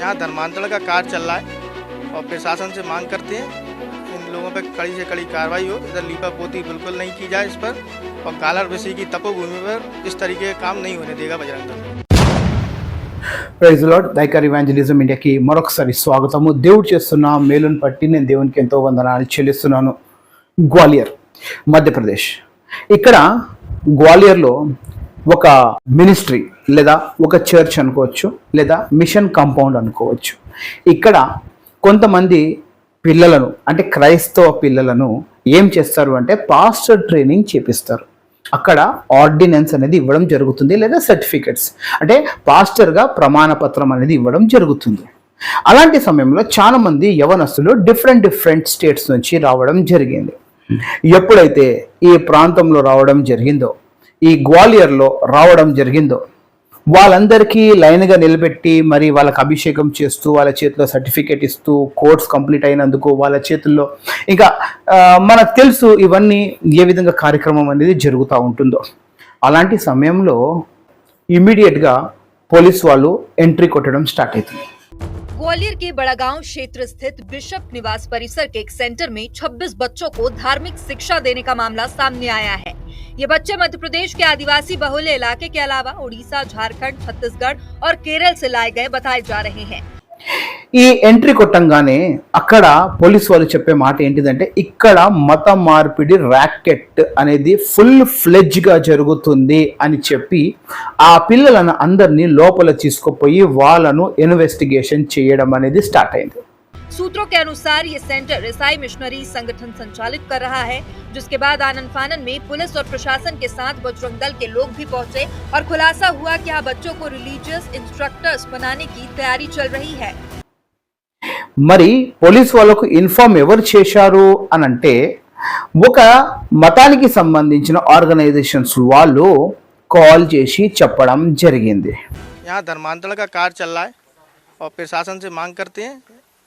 यहाँ धर्मांतरण का कार्य चल रहा है और प्रशासन से मांग करते हैं इन लोगों पर कड़ी से कड़ी कार्रवाई हो इधर लीपा पोती बिल्कुल नहीं की जाए इस पर और कालर बसी की तपोभूमि पर इस तरीके का काम नहीं होने देगा Bajrang Dal praise lord దైకర్ evangelism ఇండియాకి మరొకసారి స్వాగతము దేవుడు చేస్తున్న మేలును పట్టి నేను దేవునికి ఎంతో వందనాలు చెల్లిస్తున్నాను గ్వాలియర్ మధ్యప్రదేశ్ ఇక్కడ గ్వాలియర్లో ఒక మినిస్ట్రీ లేదా ఒక చర్చ్ అనుకోవచ్చు లేదా మిషన్ కాంపౌండ్ అనుకోవచ్చు. ఇక్కడ కొంతమంది పిల్లలను అంటే క్రైస్తవ పిల్లలను ఏం చేస్తారు అంటే పాస్టర్ ట్రైనింగ్ చేపిస్తారు. అక్కడ ఆర్డినెన్స్ అనేది ఇవ్వడం జరుగుతుంది లేదా సర్టిఫికెట్స్ అంటే పాస్టర్గా ప్రమాణ పత్రం అనేది ఇవ్వడం జరుగుతుంది. అలాంటి సమయంలో చాలామంది యవనస్తులు డిఫరెంట్ డిఫరెంట్ స్టేట్స్ నుంచి రావడం జరిగింది. ఎప్పుడైతే ఈ ప్రాంతంలో రావడం జరిగిందో ఈ గ్వాలియర్లో రావడం జరిగిందో వాళ్ళందరికీ లైన్గా నిలబెట్టి మరి వాళ్ళకి అభిషేకం చేస్తూ వాళ్ళ చేతిలో సర్టిఫికేట్ ఇస్తూ కోర్స్ కంప్లీట్ అయినందుకు వాళ్ళ చేతుల్లో ఇంకా ఆ, మనకు తెలుసు ఇవన్నీ ఏ విధంగా కార్యక్రమం అనేది జరుగుతూ ఉంటుందో అలాంటి సమయంలో ఇమ్మీడియట్గా పోలీస్ వాళ్ళు ఎంట్రీ కొట్టడం స్టార్ట్ అవుతుంది ग्वालियर के बड़ागांव क्षेत्र स्थित बिशप निवास परिसर के एक सेंटर में 26 बच्चों को धार्मिक शिक्षा देने का मामला सामने आया है ये बच्चे मध्य प्रदेश के आदिवासी बहुल इलाके के अलावा उड़ीसा झारखंड छत्तीसगढ़ और केरल से लाए गए बताए जा रहे हैं ఈ ఎంట్రీ కొట్టంగానే అక్కడ పోలీస్ వాళ్ళు చెప్పే మాట ఏంటిదంటే ఇక్కడ మత మార్పిడి ర్యాకెట్ అనేది ఫుల్ ఫ్లెడ్జ్ గా జరుగుతుంది అని చెప్పి ఆ పిల్లలను అందరినీ లోపల తీసుకుపోయి వాళ్ళను ఇన్వెస్టిగేషన్ చేయడం అనేది స్టార్ట్ అయింది सूत्रों के अनुसार ये सेंटर ईसाई मिशनरी संगठन संचालित कर रहा है जिसके बाद आनंद फानन में पुलिस और प्रशासन के साथ बजरंग दल के लोग भी पहुंचे और खुलासा हुआ कि यहाँ बच्चों को रिलीजियस इंस्ट्रक्टर्स बनाने की तैयारी चल रही है మరి పోలీస్ వాళ్ళకు ఇన్ఫార్మ్ ఎవరు చేశారు అని అంటే ఒక మతానికి సంబంధించిన ఆర్గనైజేషన్స్ వాళ్ళు కాల్ చేసి చెప్పడం జరిగింది यहाँ धर्मांतरण का कार्य चल रहा है और प्रशासन से मांग करते हैं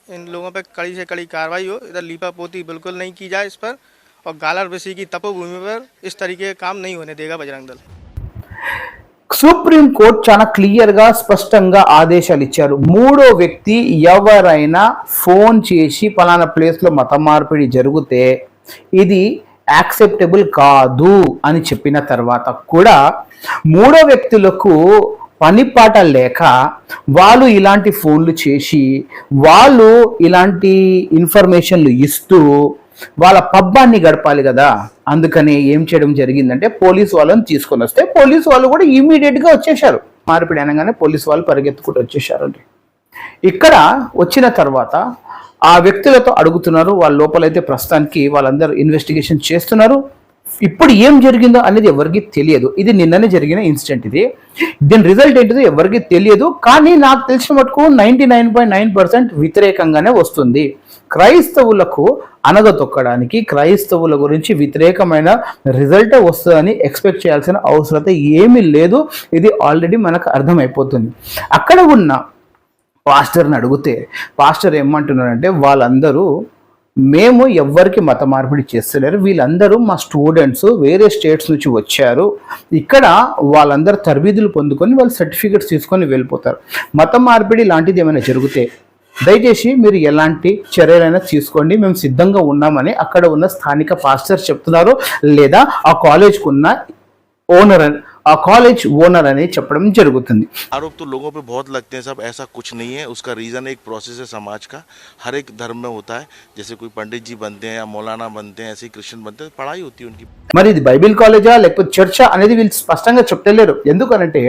इन लोगों पर कड़ी से कड़ी कार्रवाई हो इधर लीपा पोती बिल्कुल नहीं की जाए इस पर और गालर बसी की तपोभूमि पर इस तरीके का काम नहीं होने देगा बजरंग दल సుప్రీం కోర్టు చాలా క్లియర్ గా స్పష్టంగా ఆదేశాలు ఇచ్చారు మూడో వ్యక్తి ఎవరైనా ఫోన్ చేసి పలానా ప్లేస్ లో మత మార్పిడి జరిగితే ఇది యాక్సెప్టబుల్ కాదు అని చెప్పిన తర్వాత కూడా మూడో వ్యక్తులకు పనిపాట లేక వాళ్ళు ఇలాంటి ఫోన్లు చేసి వాళ్ళు ఇలాంటి ఇన్ఫర్మేషన్లు ఇస్తూ వాళ్ళ పబ్బాన్ని గడపాలి కదా. అందుకని ఏం చేయడం జరిగిందంటే పోలీస్ వాళ్ళని తీసుకొని వస్తే పోలీస్ వాళ్ళు కూడా ఇమీడియట్గా వచ్చేసారు మార్పిడి అనగానే పోలీస్ వాళ్ళు పరిగెత్తుకుంటూ వచ్చేసారండి ఇక్కడ వచ్చిన తర్వాత ఆ వ్యక్తులతో అడుగుతున్నారు వాళ్ళ లోపలైతే ప్రస్తుతానికి వాళ్ళందరూ ఇన్వెస్టిగేషన్ చేస్తున్నారు. ఇప్పుడు ఏం జరిగిందో అనేది ఎవరికి తెలియదు. ఇది నిన్ననే జరిగిన ఇన్సిడెంట్ ఇది. దీని రిజల్ట్ ఏంటిదో ఎవరికి తెలియదు. కానీ నాకు తెలిసిన మటుకు ninety nine point nine percent వ్యతిరేకంగానే వస్తుంది. క్రైస్తవులకు అనగతొక్కడానికి క్రైస్తవుల గురించి వ్యతిరేకమైన రిజల్ట్ వస్తుందని ఎక్స్పెక్ట్ చేయాల్సిన అవసరత ఏమీ లేదు. ఇది ఆల్రెడీ మనకు అర్థమైపోతుంది. అక్కడ ఉన్న పాస్టర్ని అడిగితే పాస్టర్ ఏమంటున్నారంటే వాళ్ళందరూ మేము ఎవ్వరికి మత మార్పిడి చేస్తలేరు. వీళ్ళందరూ మా స్టూడెంట్స్ వేరే స్టేట్స్ నుంచి వచ్చారు. ఇక్కడ వాళ్ళందరూ తరబీదులు పొందుకొని వాళ్ళు సర్టిఫికెట్స్ తీసుకొని వెళ్ళిపోతారు. మత మార్పిడి లాంటిది ఏమైనా జరిగితే దయచేసి మీరు ఎలాంటి చర్యలైనా తీసుకోండి. మేము సిద్ధంగా ఉన్నామని అక్కడ ఉన్న స్థానిక పాస్టర్ చెప్తున్నారు. లేదా ఆ కాలేజ్కు ఉన్న ఓనర్ ఆ కాలేజ్ ఓనర్ అని చెప్పడం జరుగుతుంది आरोप तो लोगों पे बहुत लगते हैं सब ऐसा कुछ नहीं है उसका रीज़न एक प्रोसेस है समाज का हर एक धर्म में होता है जैसे कोई पंडित जी बनते हैं या मौलाना बनते हैं ऐसे ही क्रिश्चियन बनते हैं पढ़ाई होती है उनकी మరి ఇది బైబిల్ కాలేజా లేకపోతే చర్చా అనేది వీళ్ళు స్పష్టంగా చెప్తలేరు ఎందుకనంటే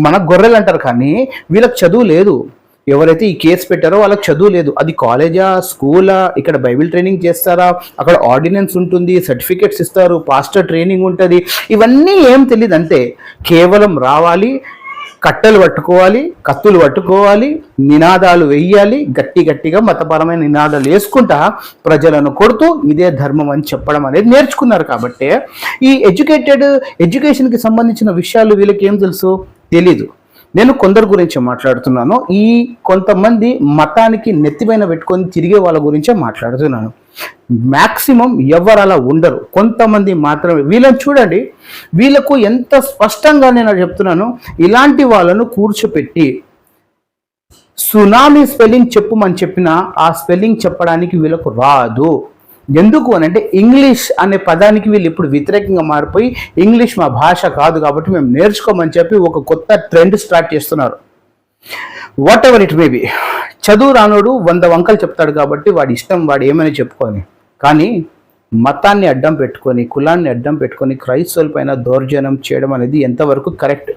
మన గొర్రెలు అంటారు కానీ వీళ్ళకి చదువు లేదు ఎవరైతే ఈ కేసు పెట్టారో వాళ్ళకి చదువు లేదు. అది కాలేజా స్కూలా ఇక్కడ బైబిల్ ట్రైనింగ్ చేస్తారా? అక్కడ ఆర్డినెన్స్ ఉంటుంది సర్టిఫికెట్స్ ఇస్తారు పాస్టర్ ట్రైనింగ్ ఉంటుంది. ఇవన్నీ ఏం తెలియదు అంతే కేవలం రావాలి కట్టెలు పట్టుకోవాలి కత్తులు పట్టుకోవాలి నినాదాలు వెయ్యాలి గట్టి గట్టిగా మతపరమైన నినాదాలు వేసుకుంటా ప్రజలను కొడుతూ ఇదే ధర్మం అని చెప్పడం అనేది నేర్చుకున్నారు కాబట్టి ఈ ఎడ్యుకేటెడ్ ఎడ్యుకేషన్కి సంబంధించిన విషయాలు వీళ్ళకి ఏం తెలుసు? తెలీదు. నేను కొందరు గురించి మాట్లాడుతున్నాను. ఈ కొంతమంది మతానికి నెత్తిపైన పెట్టుకొని తిరిగే వాళ్ళ గురించే మాట్లాడుతున్నాను. మ్యాక్సిమం ఎవరు అలా ఉండరు. కొంతమంది మాత్రమే. వీళ్ళని చూడండి. వీళ్ళకు ఎంత స్పష్టంగా నేను చెప్తున్నాను. ఇలాంటి వాళ్ళను కూర్చోపెట్టి సునామీ స్పెల్లింగ్ చెప్పుమని చెప్పినా ఆ స్పెల్లింగ్ చెప్పడానికి వీళ్ళకు రాదు. ఎందుకు అని అంటే ఇంగ్లీష్ అనే పదానికి వీళ్ళు ఇప్పుడు వ్యతిరేకంగా మారిపోయి ఇంగ్లీష్ మా భాష కాదు కాబట్టి మేము నేర్చుకోమని చెప్పి ఒక కొత్త ట్రెండ్ స్టార్ట్ చేస్తున్నారు. Whatever it may be చదువు రానోడు వంద వంకలు చెప్తాడు కాబట్టి వాడి ఇష్టం వాడు ఏమైనా చెప్పుకొని. కానీ మతాన్ని అడ్డం పెట్టుకొని కులాన్ని అడ్డం పెట్టుకొని క్రైస్తవుల పైన దౌర్జన్యం చేయడం అనేది ఎంతవరకు కరెక్ట్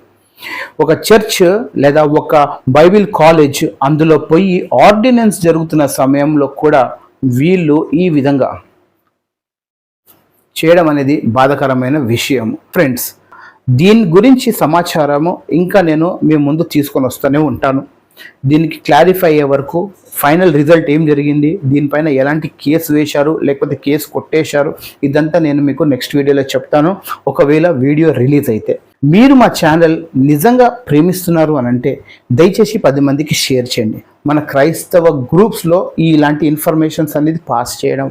ఒక చర్చ్ లేదా ఒక బైబిల్ కాలేజ్ అందులో పోయి ఆర్డినెన్స్ జరుగుతున్న సమయంలో కూడా వీళ్ళు ఈ విధంగా చేయడం అనేది బాధాకరమైన విషయం ఫ్రెండ్స్ దీని గురించి సమాచారము ఇంకా నేను మీ ముందు తీసుకొని వస్తూనే ఉంటాను. దీనికి క్లారిఫై అయ్యే వరకు ఫైనల్ రిజల్ట్ ఏం జరిగింది దీనిపైన ఎలాంటి కేసు వేశారు లేకపోతే కేసు కొట్టేశారు ఇదంతా నేను మీకు నెక్స్ట్ వీడియోలో చెప్తాను. ఒకవేళ వీడియో రిలీజ్ అయితే. మీరు మా ఛానల్ నిజంగా ప్రేమిస్తున్నారు అని అంటే దయచేసి పది మందికి షేర్ చేయండి. మన క్రైస్తవ గ్రూప్స్లో ఇలాంటి ఇన్ఫర్మేషన్స్ అనేది పాస్ చేయడం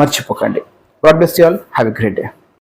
మర్చిపోకండి. God best all have a great day